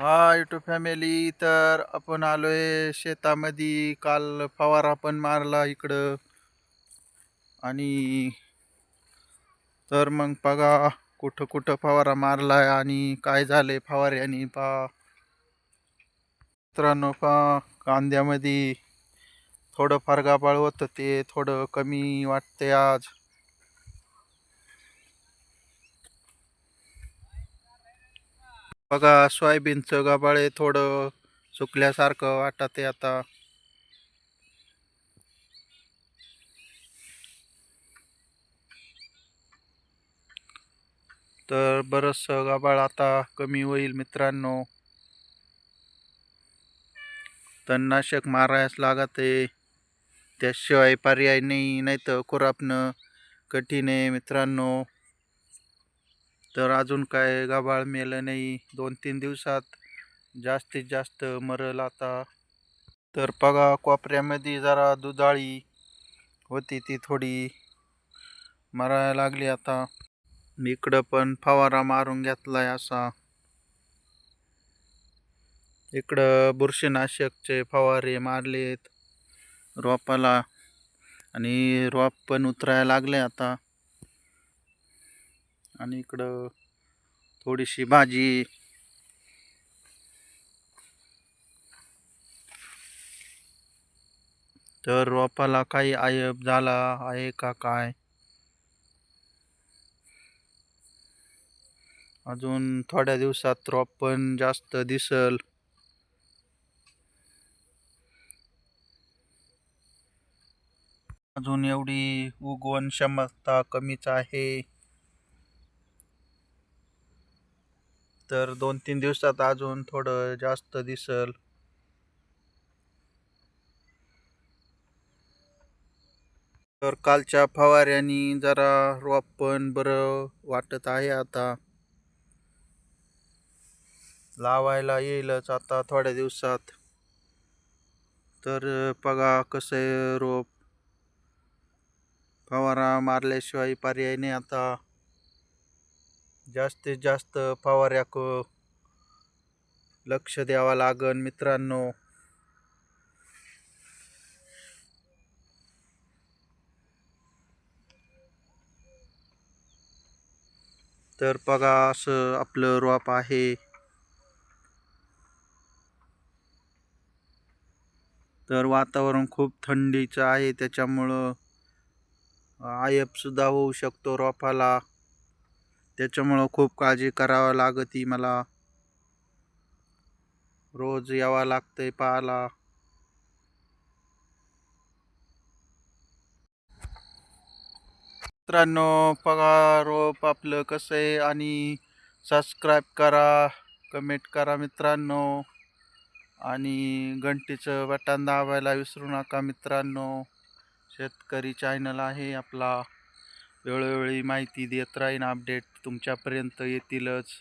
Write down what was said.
हा YouTube family तर आपण आलोय शेतामध्ये काल फवारा पण मारला इकडं. आणि तर मग बघा कुठं कुठं फवारा मारलाय आणि काय झालंय फवाऱ्याने पा. मित्रांनो पा कांद्यामध्ये थोडं गाबाळ होतं ते थोडं कमी वाटते आज. बघा सोयाबीनचं गबाळे थोडं सुकल्यासारखं वाटत आहे आता. तर बरंचसं गाबाळ आता कमी होईल मित्रांनो. तणनाशक मारायच लागत. आहे त्याशिवाय पर्याय नाही नाही तर खुरापणं कठीण आहे मित्रांनो. तर अजून काय गाबाळ मेलं नाही. दोन तीन दिवसात जास्तीत जास्त मरल आता. तर बघा कोपऱ्यामध्ये जरा दुधाळी होती ती थोडी. मरायला लागली आता. इकडं पण फवारा मारून घेतलाय असा. इकडं बुरशीनाशकचे फवारे मारलेत रोपाला. आणि रोप पण उतरायला लागले आता. आणि इकडं थोडीशी भाजी. तर रोपाला काही आयब झाला आहे का काय? अजून थोड्या दिवसात रोप पण जास्त दिसल. अजून एवढी उगवण क्षमता कमीच आहे. तर दोन तीन दिवसात अजून थोडं जास्त दिसल. तर कालच्या फवाऱ्यानी जरा रोप पण बरं वाटत आहे आता. लावायला येईलच आता थोड्या दिवसात. तर बघा कसं आहे रोप. फवारा मारल्याशिवाय पर्याय नाही आता. जास्तीत जास्त फवाऱ्याक लक्ष द्यावं लागन मित्रांनो. तर बघा असं आपलं रोप आहे. तर वातावरण खूप थंडीचं आहे त्याच्यामुळं आयपसुद्धा होऊ शकतो रोपाला. त्याच्यामुळं खूप काळजी करावं लागती मला. रोज यावं लागतंय पाहायला. मित्रांनो बघा रोप आपलं कसं आहे आणि सबस्क्राईब करा कमेंट करा मित्रांनो. आणि घंटीचं बटन दाबायला विसरू नका मित्रांनो. शेतकरी चॅनल आहे आपला. वेळोवेळी माहिती देत राहीन अपडेट तुमच्यापर्यंत येतीलच.